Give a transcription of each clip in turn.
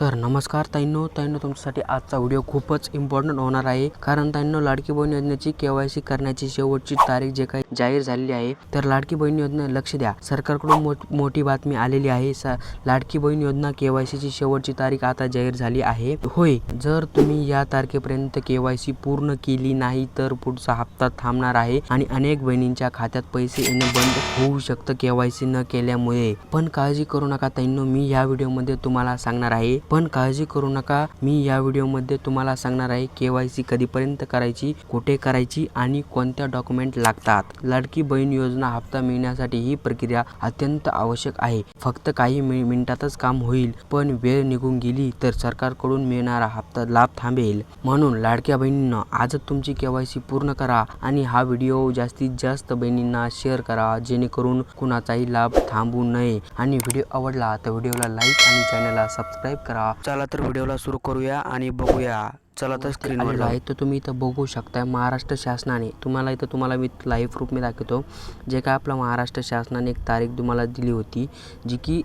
तर नमस्कार ताईंनो ताईंनो तुमच्यासाठी आजचा व्हिडिओ खूपच इम्पॉर्टंट होणार आहे. कारण ताईंनो लाडकी बहीण योजनेची केवायसी करण्याची शेवटची तारीख जे काही जाहीर झालेली आहे तर लाडकी बहीण योजना लक्ष द्या. सरकारकडून मोठ मोठी बातमी आलेली आहे. सा लाडकी बहीण योजना केवायसीची शेवटची तारीख आता जाहीर झाली आहे. होय जर तुम्ही या तारखेपर्यंत केवायसी पूर्ण केली नाही तर पुढचा हप्ता थांबणार आहे आणि अनेक बहिणींच्या खात्यात पैसे येणे बंद होऊ शकतं केवायसी न केल्यामुळे. पण काळजी करू नका ताईंनो मी या व्हिडिओमध्ये तुम्हाला सांगणार आहे. पण काळजी करू नका. मी या व्हिडिओमध्ये तुम्हाला सांगणार आहे के वाय सी कधीपर्यंत करायची कुठे करायची आणि कोणत्या डॉक्युमेंट लागतात. लाडकी बहीण योजना हप्ता मिळण्यासाठी ही प्रक्रिया अत्यंत आवश्यक आहे. फक्त काही मि- मिनिटातच काम होईल पण वेळ निघून गेली तर सरकारकडून मिळणारा हप्ता लाभ थांबेल. म्हणून लाडक्या बहिणींना आजच तुमची केवायसी पूर्ण करा आणि हा व्हिडिओ जास्तीत जास्त बहिणींना शेअर करा जेणेकरून कुणाचाही लाभ थांबू नये. आणि व्हिडिओ आवडला तर व्हिडिओला लाईक आणि चॅनलला सबस्क्राईब करा. चला तर व्हिडिओला सुरू करूया आणि बघूया. चला तर स्क्रीनवर आहे तर तुम्ही इथं बघू शकताय महाराष्ट्र शासनाने. तुम्हाला इथं तुम्हाला मी लाईव्ह प्रूफ मी दाखवतो. जे काय आपलं महाराष्ट्र शासनाने एक तारीख तुम्हाला दिली होती जी की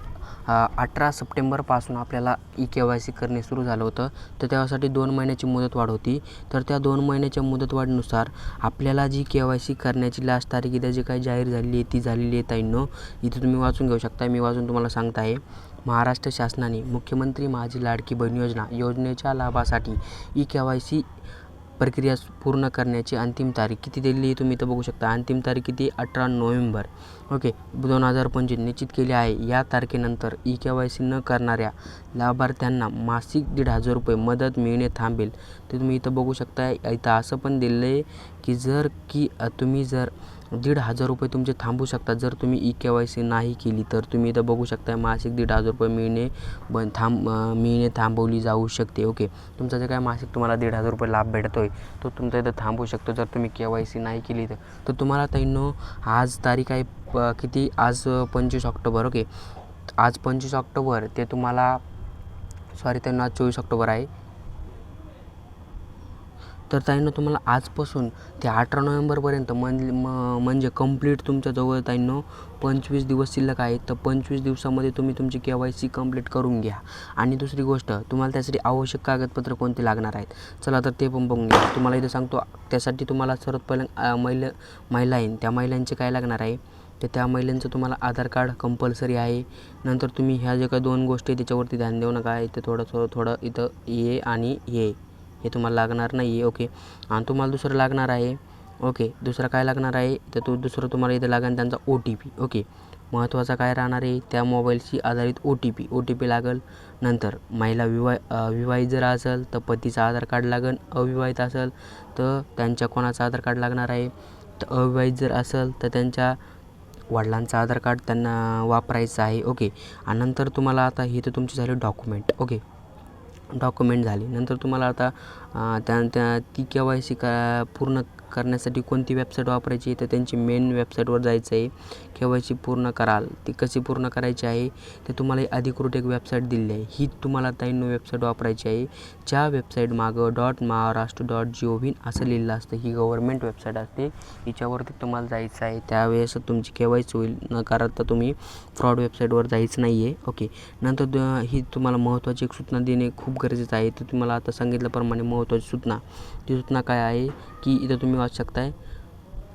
अठरा सप्टेंबरपासून आपल्याला ई के वाय सी करणे सुरू झालं होतं. तर त्यासाठी दोन महिन्याची मुदतवाढ होती. तर त्या दोन महिन्याच्या मुदतवाढीनुसार आपल्याला जी के वाय सी करण्याची लास्ट तारीख इथं जी काही जाहीर झालेली आहे ती झालेली आहे ताईंनो इथे तुम्ही वाचून घेऊ शकता मी वाचून तुम्हाला सांगत आहे. महाराष्ट्र शासनाने मुख्यमंत्री माझी लाडकी बहीण योजना योजनेच्या लाभासाठी ई के वाय सी प्रक्रिया पूर्ण करण्याची अंतिम तारीख किती दिलेली आहे तुम्ही इथं बघू शकता. अंतिम तारीख किती? अठरा नोव्हेंबर. ओके. दोन हजार पंचवीस निश्चित केली आहे. या तारखेनंतर ई के वाय सी न करणाऱ्या लाभार्थ्यांना मासिक दीड हजार रुपये मदत मिळणे थांबेल. ते तुम्ही इथं बघू शकता इथं असं पण दिलं आहे की जर की तुम्ही जर दीड हजार रुपये तुमचे थांबू शकतात. जर तुम्ही ई के वाय सी नाही केली तर तुम्ही इथं बघू शकता मासिक दीड हजार रुपये मिळणे बंद थांब मिळणे थांबवली जाऊ शकते. ओके. तुमचा जे काय मासिक तुम्हाला दीड हजार रुपये लाभ भेटतो आहे तो तुमचा इथं थांबू शकतो. जर तुम्ही के वाय सी नाही केली तर. तर तुम्हाला ताईंनो आज तारीख आहे प- किती? आज पंचवीस ऑक्टोबर. ओके. आज पंचवीस ऑक्टोबर ते तुम्हाला सॉरी त्यांना आज चोवीस ऑक्टोबर आहे. तर ताईंनो तुम्हाला आजपासून ते अठरा नोव्हेंबरपर्यंत मन म म्हणजे कंप्लीट तुमच्याजवळ ताईंनो पंचवीस दिवस शिल्लक आहेत. तर पंचवीस दिवसामध्ये तुम्ही तुमची के वाय सी कंप्लीट करून घ्या. आणि दुसरी गोष्ट तुम्हाला त्यासाठी आवश्यक कागदपत्र कोणते लागणार आहेत? चला तर ते पण बघून घ्या. तुम्हाला इथे सांगतो त्यासाठी तुम्हाला सर्वात पहिल्या महिला महिला आहे त्या महिलांचे काय लागणार आहे? तर त्या महिलांचं तुम्हाला आधार कार्ड कंपल्सरी आहे. नंतर तुम्ही ह्या ज्या काही दोन गोष्टी त्याच्यावरती ध्यान देऊ नका. इथे थोडं थोडं थोडं इथं ये आणि ये. हे तुम्हाला लागणार नाही आहे ओके. आणि तुम्हाला दुसरं लागणार आहे ओके. दुसरं काय लागणार आहे? तर तो दुसरं तुम्हाला इथे लागेल त्यांचा ओ टी पी ओके. महत्त्वाचा काय राहणार आहे? त्या मोबाईलशी आधारित O T P O T P लागेल. नंतर महिला विवाह विवाहित जर असेल तर पतीचं आधार कार्ड लागेल. अविवाहित असेल तर त्यांच्या कोणाचं आधार कार्ड लागणार आहे? तर अविवाहित जर असेल तर त्यांच्या वडिलांचं आधार कार्ड त्यांना वापरायचं आहे ओके. आणि नंतर तुम्हाला आता हे तर तुमचे झाले डॉक्युमेंट ओके. डॉक्युमेंट झाले. नंतर तुम्हाला आता त्यानंतर त्या ती के वाय सी का पूर्ण करण्यासाठी कोणती वेबसाईट वापरायची आहे तर त्यांची मेन वेबसाईटवर जायचं आहे के वाय सी पूर्ण कराल. ती कशी पूर्ण करायची आहे ते तुम्हाला एक अधिकृत एक वेबसाईट दिलेली आहे. ही तुम्हाला ताईंनो वेबसाईट वापरायची आहे. ज्या वेबसाईट मागं dot Maharashtra dot G O V असं लिहिलं असतं ही गव्हर्मेंट वेबसाईट असते. हिच्यावरती तुम्हाला जायचं आहे. त्यावेळेस तुमची के वाय सी होईल. न करता तुम्ही फ्रॉड वेबसाईटवर जायचं नाही आहे ओके नंतर द- ही तुम्हाला महत्त्वाची एक सूचना देणे खूप गरजेचं आहे. तर तुम्हाला आता सांगितल्याप्रमाणे महत्त्वाची सूचना. ती सूचना काय आहे की इथं तुम्ही वाचू शकताय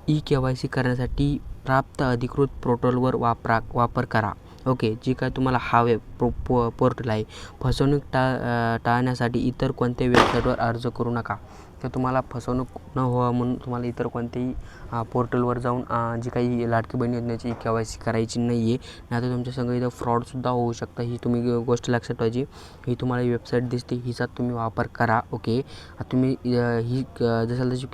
ई के वाय सी करण्यासाठी प्राप्त अधिकृत पोर्टलवर वापरा वापर करा. ओके जी काय तुम्हाला हवे पो पो पोर्टल आहे फसवणूक टा टाळण्यासाठी इतर कोणत्याही वेबसाईटवर अर्ज करू नका. तर तुम्हाला फसवणूक न व्हावं म्हणून तुम्हाला इतर कोणत्याही पोर्टलवर जाऊन जी काही लाडकी बहीण योजनेची के वाय सी करायची नाही आहे नाही तर तुमच्या संग इथं फ्रॉडसुद्धा होऊ शकतं. ही तुम्ही गोष्ट लक्षात ठेवायची. ही तुम्हाला वेबसाईट दिसते हिचा तुम्ही वापर करा ओके? तुम्ही ही क- जसं तशी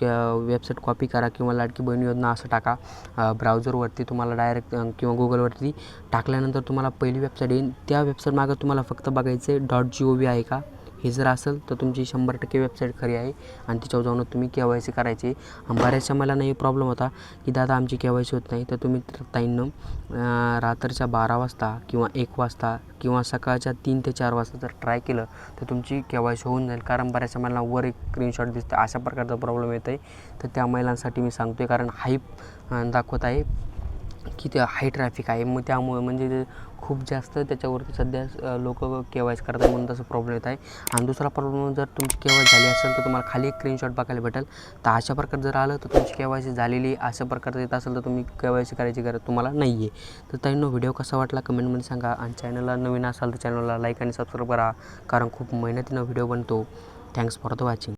वेबसाईट कॉपी करा किंवा लाडकी बहीण योजना असं टाका ब्राउझरवरती तुम्हाला डायरेक्ट किंवा गुगलवरती टाकल्यानंतर तुम्हाला पहिली वेबसाईट येईल त्या वेबसाईट मागं तुम्हाला फक्त बघायचं आहे डॉट जी ओ व्ही आहे का? हे जर असेल तर तुमची शंभर टक्के वेबसाईट खरी आहे आणि तिच्यावर जाऊन तुम्ही के वाय सी करायची. बऱ्याचशा मला नाही प्रॉब्लेम होता की दादा आमची के वाय सी होत नाही तर तुम्ही ताईंनं रात्रच्या रात्रीच्या बारा वाजता किंवा एक वाजता किंवा सकाळच्या तीन ते चार वाजता जर ट्राय केलं तर तुमची के वाय सी होऊन जाईल. कारण बऱ्याचशा मला वर एक स्क्रीनशॉट दिसतं अशा प्रकारचा प्रॉब्लेम येत आहे तर त्या महिलांसाठी मी सांगतो आहे कारण हाईप दाखवत आहे. की ते हाय ट्रॅफिक आहे. मग त्यामुळे म्हणजे खूप जास्त त्याच्यावरती सध्या लोक के वाय सी करत आहे म्हणून तसं प्रॉब्लेम येत आहे. आणि दुसरा प्रॉब्लेम जर तुमची के वाय सी झाली असेल तर तुम्हाला खाली एक स्क्रीनशॉट बघायला भेटेल. तर अशा प्रकारे जर आलं तर तुमची के वाय सी झालेली अशा प्रकारचं येत असेल तर तुम्ही के वाय सी करायची गरज तुम्हाला नाही आहे तर त्यांना व्हिडिओ कसा वाटला कमेंटमध्ये सांगा. आणि चॅनलला नवीन असाल तर चॅनलला लाईक आणि सबस्क्राईब करा. कारण खूप मेहनतीनं व्हिडिओ बनतो. Thanks for the watching